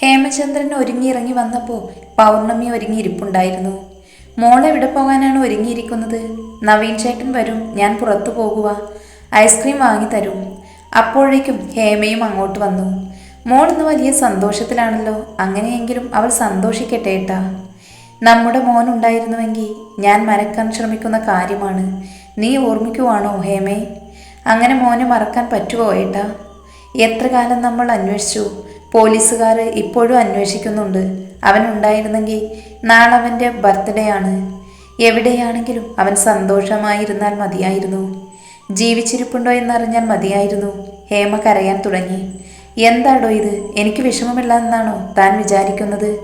ഹേമചന്ദ്രൻ ഒരുങ്ങിയിറങ്ങി വന്നപ്പോൾ പൗർണമി ഒരുങ്ങിയിരിപ്പുണ്ടായിരുന്നു. മോൾ എവിടെ പോകാനാണ് ഒരുങ്ങിയിരിക്കുന്നത്? നവീൻ ചേട്ടൻ വരും ഞാൻ പുറത്തു പോകുക ഐസ്ക്രീം വാങ്ങി തരും. അപ്പോഴേക്കും ഹേമയും അങ്ങോട്ട് വന്നു. മോൾ ഇന്ന് വലിയ സന്തോഷത്തിലാണല്ലോ അങ്ങനെയെങ്കിലും അവൾ സന്തോഷിക്കട്ടെ ഏട്ടാ. നമ്മുടെ മോൻ ഉണ്ടായിരുന്നുവെങ്കിൽ ഞാൻ മറക്കാൻ ശ്രമിക്കുന്ന കാര്യമാണ്. നീ ഓർമ്മിക്കുവാണോ ഹേമേ? അങ്ങനെ മോനെ മറക്കാൻ പറ്റുമോ ഏട്ടാ? എത്ര കാലം നമ്മൾ അന്വേഷിച്ചു? പോലീസുകാർ ഇപ്പോഴും അന്വേഷിക്കുന്നുണ്ട്. അവൻ ഉണ്ടായിരുന്നെങ്കിൽ നാളെ അവന്റെ ബർത്ത്ഡേ ആണ്. എവിടെയാണെങ്കിലും അവൻ സന്തോഷമായിരുന്നാൽ മതിയായിരുന്നു. ജീവിച്ചിരിപ്പുണ്ടോ എന്നറിഞ്ഞാൽ മതിയായിരുന്നു. ഹേമ കരയാൻ തുടങ്ങി. എന്താടോ ഇത്? എനിക്ക് വിഷമമില്ല എന്നാണോ താൻ വിചാരിക്കുന്നത്?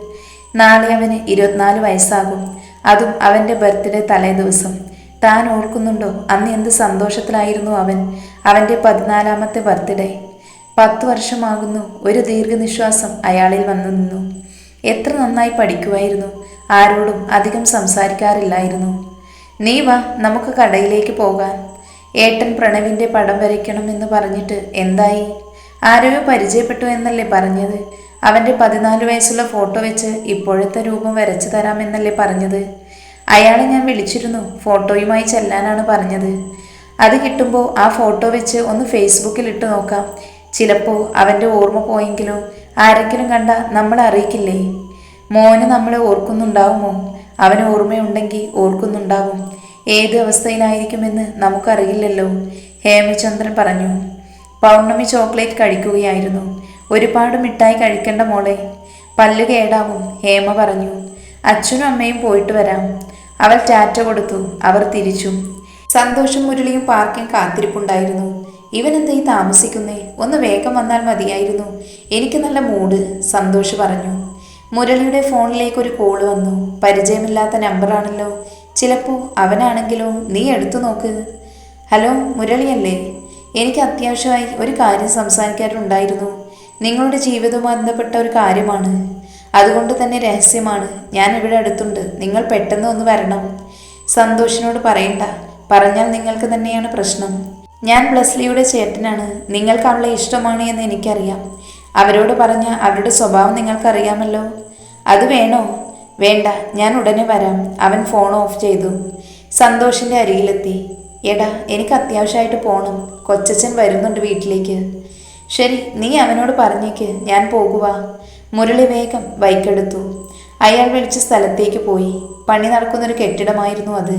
നാളെ അവന് ഇരുപത്തിനാല് വയസ്സാകും. അതും അവന്റെ ബർത്ത്ഡേ തലേ ദിവസം താൻ ഓർക്കുന്നുണ്ടോ അന്ന് എന്ത് സന്തോഷത്തിലായിരുന്നു അവൻ? അവന്റെ പതിനാലാമത്തെ ബർത്ത്ഡേ പത്ത് വർഷമാകുന്നു. ഒരു ദീർഘനിശ്വാസം അയാളിൽ വന്നു നിന്നു. എത്ര നന്നായി പഠിക്കുമായിരുന്നു ആരോടും അധികം സംസാരിക്കാറില്ലായിരുന്നു. നീ വാ നമുക്ക് കടയിലേക്ക് പോകാൻ. ഏട്ടൻ പ്രണവിന്റെ പടം വരയ്ക്കണമെന്ന് പറഞ്ഞിട്ട് എന്തായി? ആരെയോ പരിചയപ്പെട്ടു എന്നല്ലേ പറഞ്ഞത്? അവന്റെ പതിനാല് വയസ്സുള്ള ഫോട്ടോ വെച്ച് ഇപ്പോഴത്തെ രൂപം വരച്ചു തരാമെന്നല്ലേ പറഞ്ഞത്? അയാളെ ഞാൻ വിളിച്ചിരുന്നു ഫോട്ടോയുമായി ചെല്ലാനാണ് പറഞ്ഞത്. അത് കിട്ടുമ്പോൾ ആ ഫോട്ടോ വെച്ച് ഒന്ന് ഫേസ്ബുക്കിൽ ഇട്ട് നോക്കാം. ചിലപ്പോൾ അവന്റെ ഓർമ്മ പോയെങ്കിലോ ആരെങ്കിലും കണ്ട നമ്മളെ അറിയിക്കില്ലേ? മോന് നമ്മളെ ഓർക്കുന്നുണ്ടാവുമോ? അവന് ഓർമ്മയുണ്ടെങ്കിൽ ഓർക്കുന്നുണ്ടാവും. ഏത് അവസ്ഥയിലായിരിക്കുമെന്ന് നമുക്കറിയില്ലല്ലോ. ഹേമചന്ദ്രൻ പറഞ്ഞു. പൗർണമി ചോക്ലേറ്റ് കഴിക്കുകയായിരുന്നു. ഒരുപാട് മിഠായി കഴിക്കേണ്ട മോളെ. പല്ല് കേടാവും ഹേമ പറഞ്ഞു. അച്ഛനും അമ്മയും പോയിട്ട് വരാം. അവൾ ടാറ്റ കൊടുത്തു. അവർ തിരിച്ചു. സന്തോഷം മുരളിയും പാർക്കിംഗ് കാത്തിരിപ്പുണ്ടായിരുന്നു. ഇവൻ എന്താ ഈ താമസിക്കുന്നേ? ഒന്ന് വേഗം വന്നാൽ മതിയായിരുന്നു. എനിക്ക് നല്ല മൂഡ് സന്തോഷ് പറഞ്ഞു. മുരളിയുടെ ഫോണിലേക്ക് ഒരു കോൾ വന്നു. പരിചയമില്ലാത്ത നമ്പറാണല്ലോ ചിലപ്പോൾ അവനാണെങ്കിലോ? നീ എടുത്തു നോക്ക്. ഹലോ മുരളിയല്ലേ? എനിക്ക് അത്യാവശ്യമായി ഒരു കാര്യം സംസാരിക്കാറുണ്ടായിരുന്നു നിങ്ങളുടെ ജീവിതവുമായി ബന്ധപ്പെട്ട ഒരു കാര്യമാണ്. അതുകൊണ്ട് തന്നെ രഹസ്യമാണ്. ഞാൻ ഇവിടെ അടുത്തുണ്ട്. നിങ്ങൾ പെട്ടെന്ന് ഒന്ന് വരണം. സന്തോഷിനോട് പറയണ്ട. പറഞ്ഞാൽ നിങ്ങൾക്ക് തന്നെയാണ് പ്രശ്നം. ഞാൻ ബ്ലസ്ലിയുടെ ചേട്ടനാണ്. നിങ്ങൾക്ക് അവളെ ഇഷ്ടമാണ് എന്ന് എനിക്കറിയാം. അവരോട് പറഞ്ഞ അവരുടെ സ്വഭാവം നിങ്ങൾക്കറിയാമല്ലോ. അത് വേണോ? വേണ്ട ഞാൻ ഉടനെ വരാം. അവൻ ഫോൺ ഓഫ് ചെയ്തു. സന്തോഷിന്റെ അരികിലെത്തി. എടാ എനിക്ക് അത്യാവശ്യമായിട്ട് പോകണം കൊച്ചച്ഛൻ വരുന്നുണ്ട് വീട്ടിലേക്ക്. ശരി നീ അവനോട് പറഞ്ഞേക്ക്. ഞാൻ പോകുക മുരളി വേഗം ബൈക്കെടുത്തു അയാൾ വിളിച്ച സ്ഥലത്തേക്ക് പോയി. പണി നടക്കുന്നൊരു കെട്ടിടമായിരുന്നു അത്.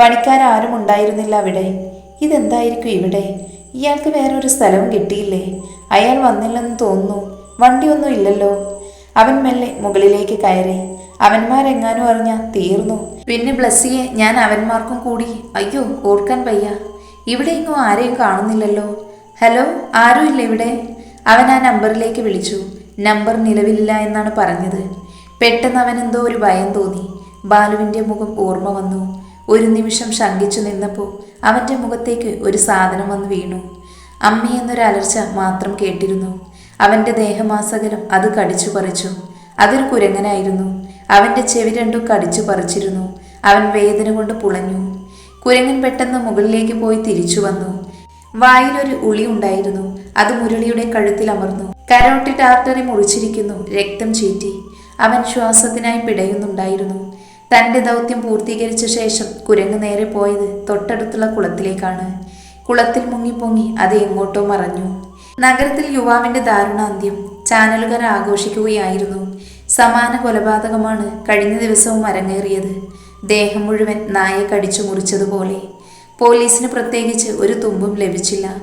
പണിക്കാരും ഉണ്ടായിരുന്നില്ല അവിടെ. ഇതെന്തായിരിക്കും ഇവിടെ? ഇയാൾക്ക് വേറൊരു സ്ഥലവും കിട്ടിയില്ലേ? അയാൾ വന്നില്ലെന്ന് തോന്നുന്നു. വണ്ടിയൊന്നും ഇല്ലല്ലോ. അവൻ മെല്ലെ മുകളിലേക്ക് കയറി. അവന്മാരെങ്ങാനും അറിഞ്ഞ തീർന്നു. പിന്നെ ബ്ലസ്സിയെ ഞാൻ അവന്മാർക്കും കൂടി. അയ്യോ ഓർക്കാൻ വയ്യ. ഇവിടെ ഇങ്ങും ആരെയും കാണുന്നില്ലല്ലോ. ഹലോ ആരും ഇവിടെ. അവൻ ആ നമ്പറിലേക്ക് വിളിച്ചു. നമ്പർ നിലവിലില്ല എന്നാണ് പറഞ്ഞത്. പെട്ടെന്ന് അവൻ എന്തോ ഒരു ഭയം തോന്നി. ബാലുവിന്റെ മുഖം ഓർമ്മ വന്നു. ഒരു നിമിഷം ശങ്കിച്ചു നിന്നപ്പോൾ അവന്റെ മുഖത്തേക്ക് ഒരു സാധനം വന്ന് വീണു. അമ്മി എന്നൊരു അലർച്ച മാത്രം കേട്ടിരുന്നു. അവന്റെ ദേഹമാസകലം അത് കടിച്ചു പറിച്ചു. അതൊരു കുരങ്ങനായിരുന്നു. അവന്റെ ചെവി രണ്ടും കടിച്ചു പറിച്ചിരുന്നു. അവൻ വേദന കൊണ്ട് പുളഞ്ഞു. കുരങ്ങൻ പെട്ടെന്ന് മുകളിലേക്ക് പോയി തിരിച്ചു വന്നു. വായിലൊരു ഉളി ഉണ്ടായിരുന്നു. അത് മുരളിയുടെ കഴുത്തിൽ അമർന്നു. കരോട്ടി ആർട്ടറി മുറിച്ചിരിക്കുന്നു. രക്തം ചീറ്റി. അവൻ ശ്വാസത്തിനായി പിടയുന്നുണ്ടായിരുന്നു. തന്റെ ദൗത്യം പൂർത്തീകരിച്ച ശേഷം കുരങ്ങ് നേരെ പോയത് തൊട്ടടുത്തുള്ള കുളത്തിലേക്കാണ്. കുളത്തിൽ മുങ്ങിപ്പൊങ്ങി അത് എങ്ങോട്ടോ മറഞ്ഞു. നഗരത്തിൽ യുവാവിന്റെ ദാരുണാന്ത്യം ചാനലുകാർ ആഘോഷിക്കുകയായിരുന്നു. സമാന കൊലപാതകമാണ് കഴിഞ്ഞ ദിവസവും അരങ്ങേറിയത്. ദേഹം മുഴുവൻ നായ കടിച്ചു മുറിച്ചതുപോലെ. പോലീസിന് പ്രത്യേകിച്ച് ഒരു തുമ്പും ലഭിച്ചില്ല.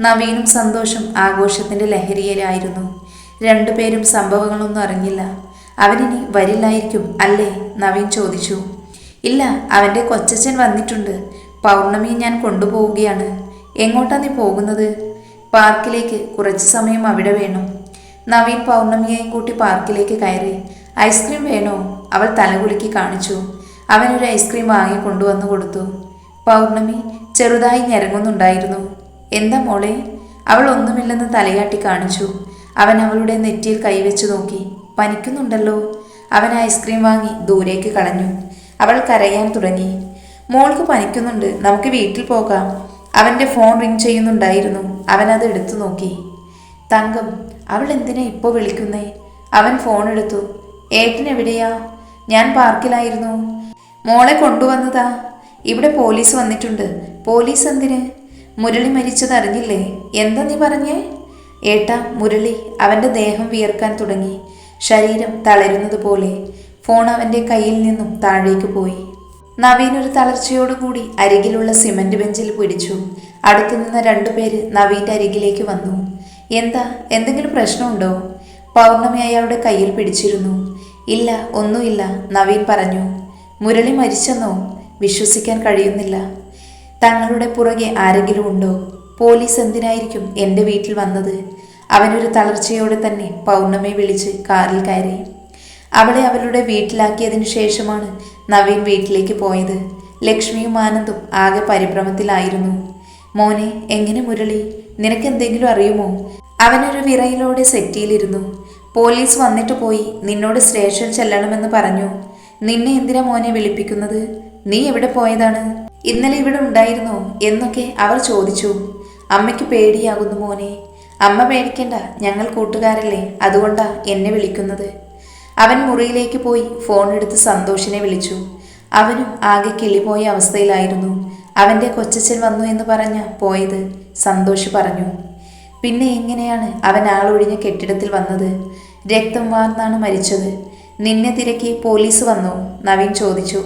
നവീനും സന്തോഷം ആഘോഷത്തിന്റെ ലഹരിയിലായിരുന്നു. രണ്ടുപേരും സംഭവങ്ങളൊന്നും അറിഞ്ഞില്ല. അവനിനി വരില്ലായിരിക്കും അല്ലേ? നവീൻ ചോദിച്ചു. ഇല്ല അവന്റെ കൊച്ചച്ഛൻ വന്നിട്ടുണ്ട്. പൗർണമി ഞാൻ കൊണ്ടുപോവുകയാണ്. എങ്ങോട്ടാ നീ പോകുന്നത്? പാർക്കിലേക്ക് കുറച്ച് സമയം അവിടെ വേണം. നവീൻ പൗർണമിയെയും കൂട്ടി പാർക്കിലേക്ക് കയറി. ഐസ്ക്രീം വേണോ? അവൾ തലകുലുക്കി കാണിച്ചു. അവനൊരു ഐസ്ക്രീം വാങ്ങി കൊണ്ടുവന്നു കൊടുത്തു. പൗർണമി ചെറുതായി ഞരങ്ങുന്നുണ്ടായിരുന്നു. എന്താ മോളെ? അവൾ ഒന്നുമില്ലെന്ന് തലയാട്ടി കാണിച്ചു. അവൻ അവളുടെ നെറ്റിയിൽ കൈവച്ചു നോക്കി. പനിക്കുന്നുണ്ടല്ലോ. അവൻ ഐസ്ക്രീം വാങ്ങി ദൂരേക്ക് കളഞ്ഞു. അവൾ കരയാൻ തുടങ്ങി. മോൾക്ക് പനിക്കുന്നുണ്ട്. നമുക്ക് വീട്ടിൽ പോകാം. അവന്റെ ഫോൺ റിങ് ചെയ്യുന്നുണ്ടായിരുന്നു. അവൻ അത് എടുത്തു നോക്കി. തങ്കം അവൾ എന്തിനാ ഇപ്പോൾ വിളിക്കുന്നേ? അവൻ ഫോൺ എടുത്തു. ഏട്ടൻ എവിടെയാ? ഞാൻ പാർക്കിലായിരുന്നു. മോളെ കൊണ്ടുവന്നതാ. ഇവിടെ പോലീസ് വന്നിട്ടുണ്ട്. പോലീസ് എന്തിന്? മുരളി മരിച്ചത് അറിഞ്ഞില്ലേ? എന്താ നീ പറഞ്ഞേ? ഏട്ടാ മുരളി അവന്റെ ദേഹം വിയർക്കാൻ തുടങ്ങി. ശരീരം തളരുന്നത് പോലെ ഫോൺ അവന്റെ കയ്യിൽ നിന്നും താഴേക്ക് പോയി. നവീൻ ഒരു തളർച്ചയോടുകൂടി അരികിലുള്ള സിമന്റ് ബെഞ്ചിൽ പിടിച്ചു. അടുത്തു നിന്ന് രണ്ടുപേര് നവീന്റെ അരികിലേക്ക് വന്നു. എന്താ? എന്തെങ്കിലും പ്രശ്നമുണ്ടോ? പൗർണമി അയാളുടെ കയ്യിൽ പിടിച്ചിരുന്നു. ഇല്ല ഒന്നുമില്ല നവീൻ പറഞ്ഞു. മുരളി മരിച്ചെന്നോ? വിശ്വസിക്കാൻ കഴിയുന്നില്ല. തങ്ങളുടെ പുറകെ ആരെങ്കിലും ഉണ്ടോ? പോലീസ് എന്തിനായിരിക്കും എന്റെ വീട്ടിൽ വന്നത്? അവനൊരു തളർച്ചയോടെ തന്നെ പൗർണമി വിളിച്ച് കാറിൽ കയറി. അവളെ അവരുടെ വീട്ടിലാക്കിയതിനു ശേഷമാണ് നവീൻ വീട്ടിലേക്ക് പോയത്. ലക്ഷ്മിയും ആനന്ദും ആകെ പരിഭ്രമത്തിലായിരുന്നു. മോനെ എങ്ങനെ മുരളി? നിനക്കെന്തെങ്കിലും അറിയുമോ അവനൊരു വിറയിലോടെ സെറ്റിയിലിരുന്നു. പോലീസ് വന്നിട്ട് പോയി നിന്നോട് സ്റ്റേഷൻ ചെല്ലണമെന്ന് പറഞ്ഞു. നിന്നെ എന്തിനാ മോനെ വിളിപ്പിക്കുന്നത്? നീ എവിടെ പോയതാണ്? ഇന്നലെ ഇവിടെ ഉണ്ടായിരുന്നോ? എന്നൊക്കെ അവർ ചോദിച്ചു. അമ്മയ്ക്ക് പേടിയാകുന്നു മോനെ. അമ്മ പേടിക്കണ്ട ഞങ്ങൾ കൂട്ടുകാരല്ലേ അതുകൊണ്ടാ എന്നെ വിളിക്കുന്നത്. അവൻ മുറിയിലേക്ക് പോയി ഫോൺ എടുത്ത് സന്തോഷിനെ വിളിച്ചു. അവനും ആകെ കിളിപോയ അവസ്ഥയിലായിരുന്നു. അവന്റെ കൊച്ചച്ഛൻ വന്നു എന്ന് പറഞ്ഞ പോയത് സന്തോഷ് പറഞ്ഞു. പിന്നെ എങ്ങനെയാണ് അവൻ ആളൊഴിഞ്ഞ കെട്ടിടത്തിൽ വന്നത്? രക്തം വാർന്നാണ് മരിച്ചത്. നിന്നെ തിരക്കി പോലീസ് വന്നു നവീൻ ചോദിച്ചു.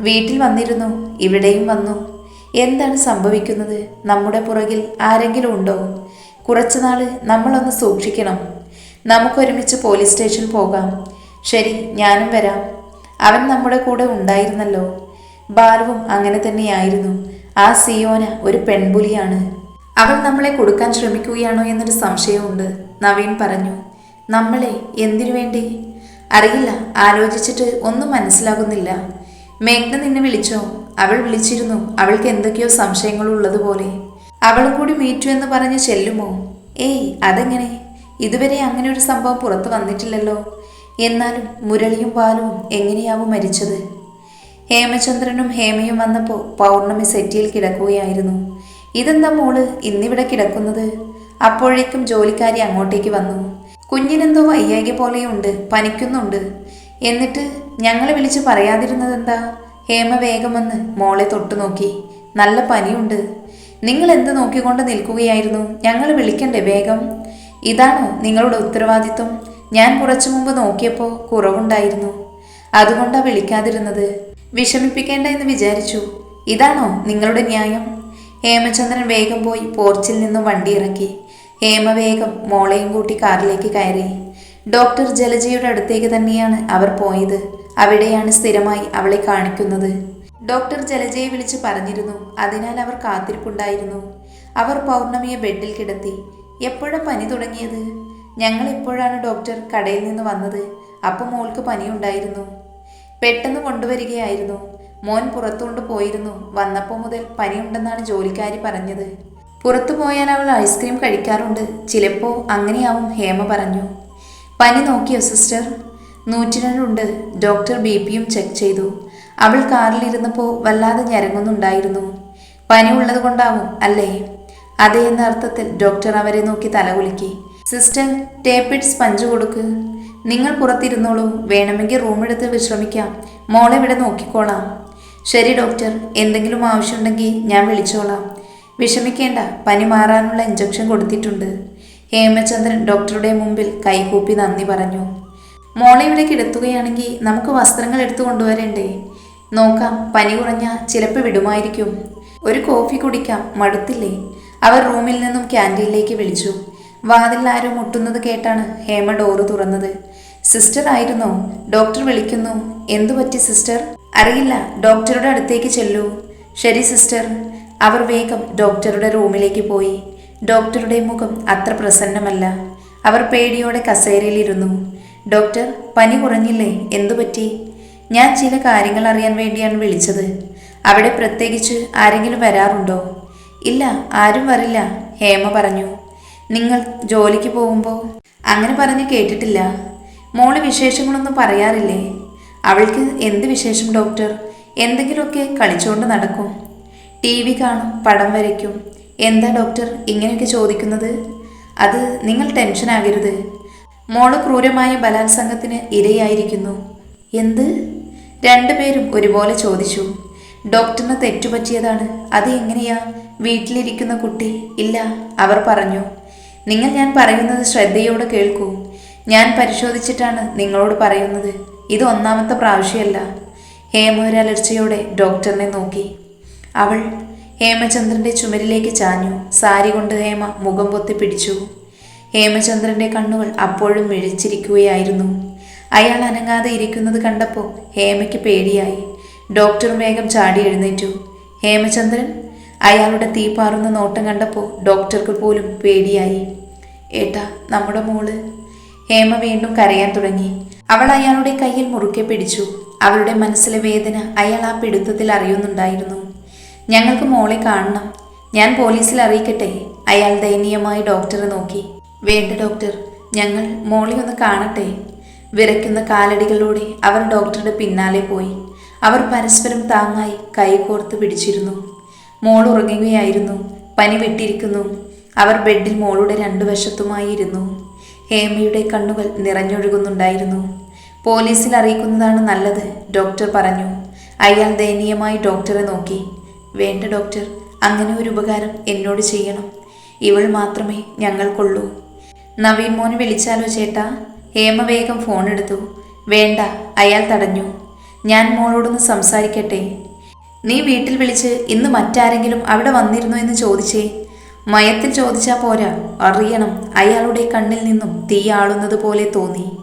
വീട്ടിൽ വന്നിരുന്നു ഇവിടെയും വന്നു. എന്താണ് സംഭവിക്കുന്നത്? നമ്മുടെ പുറകിൽ ആരെങ്കിലും ഉണ്ടോ? കുറച്ചുനാൾ നമ്മളൊന്ന് സൂക്ഷിക്കണം. നമുക്കൊരുമിച്ച് പോലീസ് സ്റ്റേഷൻ പോകാം. ശരി ഞാനും വരാം. അവൻ നമ്മുടെ കൂടെ ഉണ്ടായിരുന്നല്ലോ. ബാലുവും അങ്ങനെ തന്നെയായിരുന്നു. ആ സിയോന ഒരു പെൺപുലിയാണ്. അവൾ നമ്മളെ കൊടുക്കാൻ ശ്രമിക്കുകയാണോ എന്നൊരു സംശയമുണ്ട് നവീൻ പറഞ്ഞു. നമ്മളെ എന്തിനു വേണ്ടി? അറിയില്ല ആലോചിച്ചിട്ട് ഒന്നും മനസ്സിലാകുന്നില്ല. മേഘ്ന നിന്നെ വിളിച്ചോ? അവൾ വിളിച്ചിരുന്നു. അവൾക്ക് എന്തൊക്കെയോ സംശയങ്ങളുള്ളതുപോലെ. അവളും കൂടി മീറ്റു എന്ന് പറഞ്ഞ് ചെല്ലുമോ? ഏയ് അതെങ്ങനെ? ഇതുവരെ അങ്ങനെ ഒരു സംഭവം പുറത്തു വന്നിട്ടില്ലല്ലോ. എന്നാലും മുരളിയും ബാലുവും എങ്ങനെയാവും മരിച്ചത്? ഹേമചന്ദ്രനും ഹേമയും വന്നപ്പോൾ പൗർണമി സെറ്റിയിൽ കിടക്കുകയായിരുന്നു. ഇതെന്താ മോൾ ഇന്നിവിടെ കിടക്കുന്നത്? അപ്പോഴേക്കും ജോലിക്കാരി അങ്ങോട്ടേക്ക് വന്നു. കുഞ്ഞിനെന്തോ വയ്യാകി പോലെയുണ്ട് പനിക്കുന്നുണ്ട്. എന്നിട്ട് ഞങ്ങളെ വിളിച്ച് പറയാതിരുന്നതെന്താ? ഹേമ വേഗം വന്ന് മോളെ തൊട്ടു നോക്കി നല്ല പനിയുണ്ട്. നിങ്ങൾ എന്ത് നോക്കിക്കൊണ്ട് നിൽക്കുകയായിരുന്നു? ഞങ്ങൾ വിളിക്കണ്ടേ വേഗം. ഇതാണോ നിങ്ങളുടെ ഉത്തരവാദിത്വം? ഞാൻ കുറച്ചു മുമ്പ് നോക്കിയപ്പോൾ കുറവുണ്ടായിരുന്നു. അതുകൊണ്ടാ വിളിക്കാതിരുന്നത്. വിഷമിപ്പിക്കേണ്ട എന്ന് വിചാരിച്ചു. ഇതാണോ നിങ്ങളുടെ ന്യായം? ഹേമചന്ദ്രൻ വേഗം പോയി പോർച്ചിൽ നിന്നും വണ്ടി ഇറക്കി ഹേമ വേഗം മോളെയും കൂട്ടി കാറിലേക്ക് കയറി. ഡോക്ടർ ജലജയുടെ അടുത്തേക്ക് തന്നെയാണ് അവർ പോയത്. അവിടെയാണ് സ്ഥിരമായി അവളെ കാണിക്കുന്നത്. ഡോക്ടർ ജലജയെ വിളിച്ച് പറഞ്ഞിരുന്നു. അതിനാൽ അവർ കാത്തിരിപ്പുണ്ടായിരുന്നു. അവർ പൗർണമിയെ ബെഡിൽ കിടത്തി. എപ്പോഴാണ് പനി തുടങ്ങിയത്? ഞങ്ങൾ ഇപ്പോഴാണ് ഡോക്ടർ കടയിൽ നിന്ന് വന്നത്? അപ്പം മോൾക്ക് പനിയുണ്ടായിരുന്നു. പെട്ടെന്ന് കൊണ്ടുവരികയായിരുന്നു. മോൻ പുറത്തുകൊണ്ട് പോയിരുന്നു. വന്നപ്പോൾ മുതൽ പനിയുണ്ടെന്നാണ് ജോലിക്കാരി പറഞ്ഞത്. പുറത്തു പോയാൽ അവൾ ഐസ്ക്രീം കഴിക്കാറുണ്ട്. ചിലപ്പോൾ അങ്ങനെയാവും ഹേമ പറഞ്ഞു. പനി നോക്കിയോ സിസ്റ്റർ? നൂറ്റിരണ്ടുണ്ട് ഡോക്ടർ ബി പിയും ചെക്ക് ചെയ്തു. അവൾ കാറിലിരുന്നപ്പോൾ വല്ലാതെ ഞരങ്ങുന്നുണ്ടായിരുന്നു. പനി ഉള്ളത് കൊണ്ടാവും അല്ലേ? അതെ എന്ന അർത്ഥത്തിൽ ഡോക്ടർ അവരെ നോക്കി തലകുലുക്കി സിസ്റ്റർ ടേപ്പിഡ് സ്പഞ്ച് കൊടുക്ക്. നിങ്ങൾ പുറത്തിരുന്നോളൂ. വേണമെങ്കിൽ റൂമെടുത്ത് വിശ്രമിക്കാം. മോളെ ഇവിടെ നോക്കിക്കോളാം. ശരി ഡോക്ടർ. എന്തെങ്കിലും ആവശ്യമുണ്ടെങ്കിൽ ഞാൻ വിളിച്ചോളാം. വിഷമിക്കേണ്ട. പനി മാറാനുള്ള ഇഞ്ചക്ഷൻ കൊടുത്തിട്ടുണ്ട്. ഹേമചന്ദ്രൻ ഡോക്ടറുടെ മുമ്പിൽ കൈകൂപ്പി നന്ദി പറഞ്ഞു. മോളെ ഇവിടെ കിടത്തുകയാണെങ്കിൽ നമുക്ക് വസ്ത്രങ്ങൾ എടുത്തു കൊണ്ടുവരണ്ടേ? നോക്കാം പനി കുറഞ്ഞ ചിലപ്പോൾ വിടുമായിരിക്കും. ഒരു കോഫി കുടിക്കാം മടുത്തില്ലേ? അവർ റൂമിൽ നിന്നും ക്യാന്റീനിലേക്ക് വിളിച്ചു. വാതിൽ ആരോ മുട്ടുന്നത് കേട്ടാണ് ഹേമ ഡോറ് തുറന്നത്. സിസ്റ്റർ ആയിരുന്നോ? ഡോക്ടർ വിളിക്കുന്നു. എന്തു പറ്റി സിസ്റ്റർ? അറിയില്ല ഡോക്ടറുടെ അടുത്തേക്ക് ചെല്ലൂ. ശരി സിസ്റ്റർ. അവർ വേഗം ഡോക്ടറുടെ റൂമിലേക്ക് പോയി. ഡോക്ടറുടെ മുഖം അത്ര പ്രസന്നമല്ല. അവർ പേടിയോടെ കസേരയിലിരുന്നു. ഡോക്ടർ പനി കുറഞ്ഞില്ലേ? എന്തു പറ്റി? ഞാൻ ചില കാര്യങ്ങൾ അറിയാൻ വേണ്ടിയാണ് വിളിച്ചത്. അവിടെ പ്രത്യേകിച്ച് ആരെങ്കിലും വരാറുണ്ടോ? ഇല്ല ആരും വരില്ല ഹേമ പറഞ്ഞു. നിങ്ങൾ ജോലിക്ക് പോകുമ്പോൾ? അങ്ങനെ പറഞ്ഞ് കേട്ടിട്ടില്ല. മോൾ വിശേഷങ്ങളൊന്നും പറയാറില്ലേ? അവൾക്ക് എന്ത് വിശേഷം ഡോക്ടർ? എന്തെങ്കിലുമൊക്കെ കളിച്ചുകൊണ്ട് നടക്കും. ടി വി കാണും പടം വരയ്ക്കും. എന്താ ഡോക്ടർ ഇങ്ങനെയൊക്കെ ചോദിക്കുന്നത്? അത് നിങ്ങൾ ടെൻഷനാകരുത്. മോൾ ക്രൂരമായ ബലാത്സംഗത്തിന് ഇരയായിരിക്കുന്നു. എന്ത്? രണ്ടുപേരും ഒരുപോലെ ചോദിച്ചു ഡോക്ടറിന് തെറ്റുപറ്റിയതാണ് അത് എങ്ങനെയാ? വീട്ടിലിരിക്കുന്ന കുട്ടി ഇല്ല അവർ പറഞ്ഞു. നിങ്ങൾ ഞാൻ പറയുന്നത് ശ്രദ്ധയോടെ കേൾക്കൂ. ഞാൻ പരിശോധിച്ചിട്ടാണ് നിങ്ങളോട് പറയുന്നത്. ഇത് ഒന്നാമത്തെ പ്രാവശ്യമല്ല. ഹേമ ഒരു അലർച്ചയോടെ ഡോക്ടറിനെ നോക്കി. അവൾ ഹേമചന്ദ്രന്റെ ചുമരിലേക്ക് ചാഞ്ഞു. സാരി കൊണ്ട് ഹേമ മുഖം പൊത്തി പിടിച്ചു. ഹേമചന്ദ്രന്റെ കണ്ണുകൾ അപ്പോഴും മിഴിച്ചിരിക്കുകയായിരുന്നു. അയാൾ അനങ്ങാതെ ഇരിക്കുന്നത് കണ്ടപ്പോൾ ഹേമയ്ക്ക് പേടിയായി. ഡോക്ടർ വേഗം ചാടി എഴുന്നേറ്റു. ഹേമചന്ദ്രൻ അയാളുടെ തീ പാറുന്ന നോട്ടം കണ്ടപ്പോൾ ഡോക്ടർക്ക് പോലും പേടിയായി. ഏട്ടാ നമ്മുടെ മോൾ. ഹേമ വീണ്ടും കരയാൻ തുടങ്ങി. അവൾ അയാളുടെ കയ്യിൽ മുറുക്കെ പിടിച്ചു. അവളുടെ മനസ്സിലെ വേദന അയാൾ ആ പിടുത്തത്തിൽ അറിയുന്നുണ്ടായിരുന്നു. ഞങ്ങൾക്ക് മോളെ കാണണം. ഞാൻ പോലീസിൽ അറിയിക്കട്ടെ. അയാൾ ദയനീയമായി ഡോക്ടറെ നോക്കി. വേണ്ട ഡോക്ടർ ഞങ്ങൾ മോളെ ഒന്ന് കാണട്ടെ. വിറയ്ക്കുന്ന കാലടികളോടെ അവർ ഡോക്ടറുടെ പിന്നാലെ പോയി. അവർ പരസ്പരം താങ്ങായി കൈകോർത്ത് പിടിച്ചിരുന്നു. മോൾ ഉറങ്ങുകയായിരുന്നു. പനി വിട്ടിരിക്കുന്നു അവർ ബെഡിൽ മോളുടെ രണ്ടു വശത്തുമായി ഇരുന്നു ഹേമയുടെ കണ്ണുകൾ നിറഞ്ഞൊഴുകുന്നുണ്ടായിരുന്നു. പോലീസിൽ അറിയിക്കുന്നതാണ് നല്ലത് ഡോക്ടർ പറഞ്ഞു. അയാൾ ദയനീയമായി ഡോക്ടറെ നോക്കി. വേണ്ട ഡോക്ടർ അങ്ങനെ ഒരു ഉപകാരം എന്നോട് ചെയ്യണം. ഇവൾ മാത്രമേ ഞങ്ങൾക്കുള്ളൂ. നവീൻ മോൻ വിളിച്ചാലോ ചേട്ടാ? ഹേമ വേഗം ഫോൺ എടുത്തു. വേണ്ട അയാൾ തടഞ്ഞു. ഞാൻ മോളോടൊന്ന് സംസാരിക്കട്ടെ? നീ വീട്ടിൽ വിളിച്ച് ഇന്ന് മറ്റാരെങ്കിലും അവിടെ വന്നിരുന്നു എന്ന് ചോദിച്ചേ? മയത്തിൽ ചോദിച്ചാൽ പോരാ. അറിയണം അയാളുടെ കണ്ണിൽ നിന്നും തീയാളുന്നത് പോലെ തോന്നി.